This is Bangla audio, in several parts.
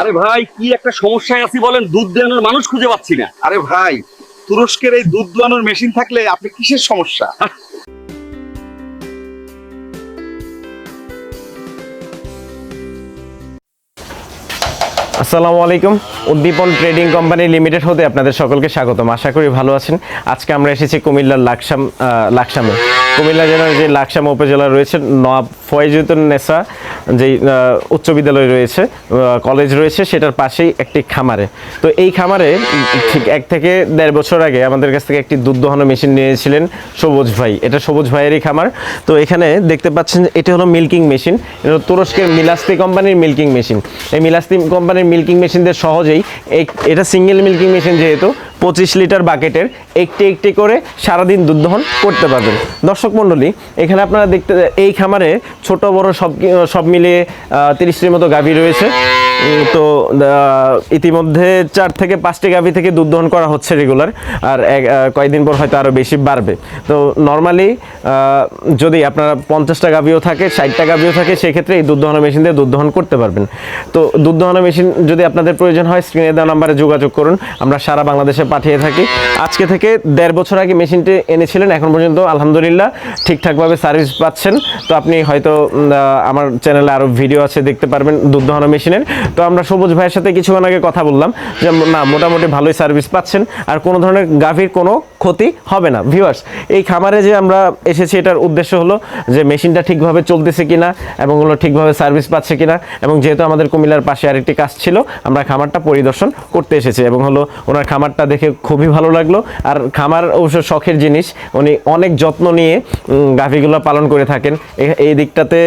আরে ভাই কি একটা সমস্যায় আছি বলেন দুধ দেওয়ানোর মানুষ খুঁজে পাচ্ছি না। আরে ভাই তুরস্কের এই দুধ দোয়ানোর মেশিন থাকলে আপনি কিসের সমস্যা? আসসালামু আলাইকুম। উদ্দীপন ট্রেডিং কোম্পানি লিমিটেড হতে আপনাদের সকলকে স্বাগতম। আশা করি ভালো আছেন। আজকে আমরা এসেছি কুমিল্লার লাকসাম আহ, লাকসামে। কুমিল্লা জেলার যে লাকসাম উপজেলা রয়েছে নবাব ফয়েজুদ্দিন নেসা যেই উচ্চ বিদ্যালয় রয়েছে কলেজ রয়েছে, সেটার পাশেই একটি খামারে। তো এই খামারে ঠিক এক থেকে দেড় বছর আগে আমাদের কাছ থেকে একটি দুধ দোহানো মেশিন নিয়েছিলেন সবুজ ভাই। এটা সবুজ ভাইয়েরই খামার। তো এখানে দেখতে পাচ্ছেন এটি হলো মিল্কিং মেশিন। এটা তুরস্কের মিলাস্তি কোম্পানির মিল্কিং মেশিন। এই মিলাস্তি কোম্পানির মিল্কিং মেশিনদের সহজেই এটা সিঙ্গেল মিল্কিং মেশিন যেহেতু পঁচিশ লিটার বাকেটের একটি একটি করে সারাদিন দুধ দহন করতে পারবেন। দর্শক মণ্ডলী, এখানে আপনারা দেখতে এই খামারে ছোট বড় সব সব মিলিয়ে তিরিশটির মতো গাভী রয়েছে। তো ইতিমধ্যে চার থেকে পাঁচটি গাভী থেকে দুধ দহন করা হচ্ছে রেগুলার আর কয়েকদিন পর হয়তো আরও বেশি বাড়বে। তো নর্মালি যদি আপনারা পঞ্চাশটা গাভিও থাকে, ষাটটা গাভিও থাকে, সেক্ষেত্রে এই দুধ দহন মেশিন দিয়ে দুধ দহন করতে পারবেন। তো দুধ দহন মেশিন যদি আপনাদের প্রয়োজন হয় স্ক্রিনে দেওয়া নাম্বারে যোগাযোগ করুন। আমরা সারা বাংলাদেশে পাঠিয়ে থাকি। আজকে থেকে দেড় বছর আগে মেশিনটি এনেছিলেন, এখন পর্যন্ত আলহামদুলিল্লাহ ঠিকঠাকভাবে সার্ভিস পাচ্ছেন। তো আপনি হয়তো আমার চ্যানেলে আরও ভিডিও আছে, দেখতে পারবেন দুধ দহন মেশিনের তো আমরা সবুজ ভাইয়ের সাথে কিছুক্ষণ আগে কথা বললাম যে, না, মোটামুটি ভালোই সার্ভিস পাচ্ছেন। আর কোনো ধরনের গাভীর কোনো ক্ষতি হবে না। ভিউয়ার্স এই খামারে যে আমরা এসেছি, এটার উদ্দেশ্য হলো যে মেশিনটা ঠিকভাবে চলতেছে কিনা এবং হলো ঠিকভাবে সার্ভিস পাচ্ছে কিনা এবং যেহেতু আমাদের কুমিল্লার পাশে আরেকটি কাজ ছিল, আমরা খামারটা পরিদর্শন করতে এসেছি এবং হলো ওনার খামারটা দেখে খুবই ভালো লাগল। আর খামার অবশ্য শখের জিনিস, উনি অনেক যত্ন নিয়ে গাভীগুলো পালন করে থাকেন। এই দিকটাতে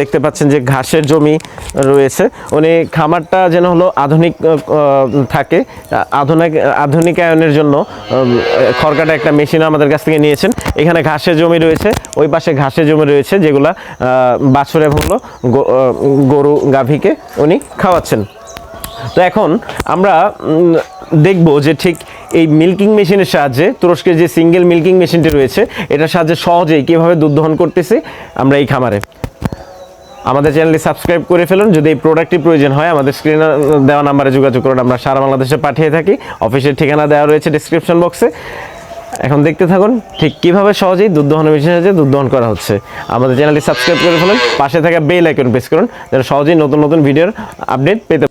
দেখতে পাচ্ছেন যে ঘাসের জমি রয়েছে। উনি খামারটা যেন হলো আধুনিক থাকে, আধুনিক, আধুনিকায়নের জন্য উম, খড়কাটা একটা মেশিন আমাদের কাছ থেকে নিয়েছেন। এখানে ঘাসের জমি রয়েছে ওই পাশে ঘাসের জমি রয়েছে যেগুলা বাছরে হলো গরু গাভীকে উনি খাওয়াচ্ছেন। তো এখন আমরা দেখব যে ঠিক এই মিল্কিং মেশিনের সাহায্যে তুরস্কের যে সিঙ্গেল মিল্কিং মেশিনটি রয়েছে এটার সাহায্যে সহজেই কীভাবে দুধ দহন করতেছে আমরা এই খামারে। আমাদের চ্যানেলটি সাবস্ক্রাইব করে ফেলুন। যদি এই প্রোডাক্টটি প্রয়োজন হয়, আমাদের স্ক্রিনে দেওয়া নাম্বারে যোগাযোগ করুন। আমরা সারা বাংলাদেশে পাঠিয়ে থাকি। অফিসের ঠিকানা দেওয়া রয়েছে ডিসক্রিপশন বক্সে এখন দেখতে থাকুন, ঠিক কীভাবে সহজেই দুধ দহন মেশিনের সাহায্যে দুধ দহন করা হচ্ছে। আমাদের চ্যানেলটি সাবস্ক্রাইব করে ফেলুন। পাশে থাকা বেল আইকন প্রেস করুন, যেন সহজেই নতুন নতুন ভিডিওর আপডেট পেতে